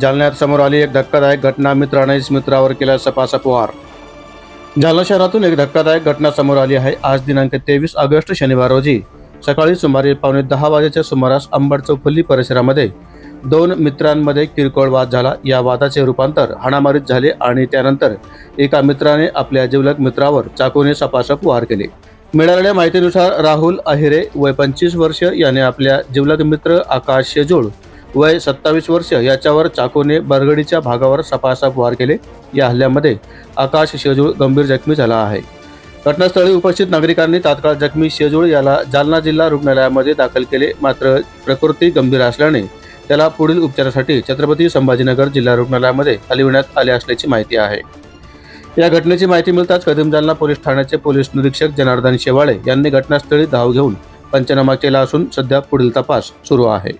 जालन्यात समोर आली एक धक्कादायक घटना. मित्रानेच मित्रावर केला सपासप वार जालना शहरातून एक धक्कादायक घटना समोर आली आहे. आज दिनांक तेवीस ऑगस्ट शनिवार रोजी सकाळी सुमारे पावणे दहा वाजेच्या सुमारास अंबड चौफुल्ली परिसरामध्ये दोन मित्रांमध्ये किरकोळ वाद झाला. या वादाचे रूपांतर हाणामारीत झाले आणि त्यानंतर एका मित्राने आपल्या जिवलग मित्रावर चाकूने सपासप वार केले. मिळालेल्या माहितीनुसार राहुल अहिरे वय पंचवीस वर्ष याने आपल्या जिवलग मित्र आकाश शेजूळ वय सत्तावीस वर्ष याच्यावर चाकूने बरगडीच्या भागावर सपासप वार केले. या हल्ल्यामध्ये आकाश शेजूळ गंभीर जखमी झाला आहे. घटनास्थळी उपस्थित नागरिकांनी तात्काळ जखमी शेजूळ याला जालना जिल्हा रुग्णालयामध्ये दाखल केले. मात्र प्रकृती गंभीर असल्याने त्याला पुढील उपचारासाठी छत्रपती संभाजीनगर जिल्हा रुग्णालयामध्ये हलविण्यात आले असल्याची माहिती आहे. या घटनेची माहिती मिळताच कदम जालना पोलीस ठाण्याचे पोलीस निरीक्षक जनार्दन शेवाळे यांनी घटनास्थळी धाव घेऊन पंचनामा केला असून सध्या पुढील तपास सुरू आहे.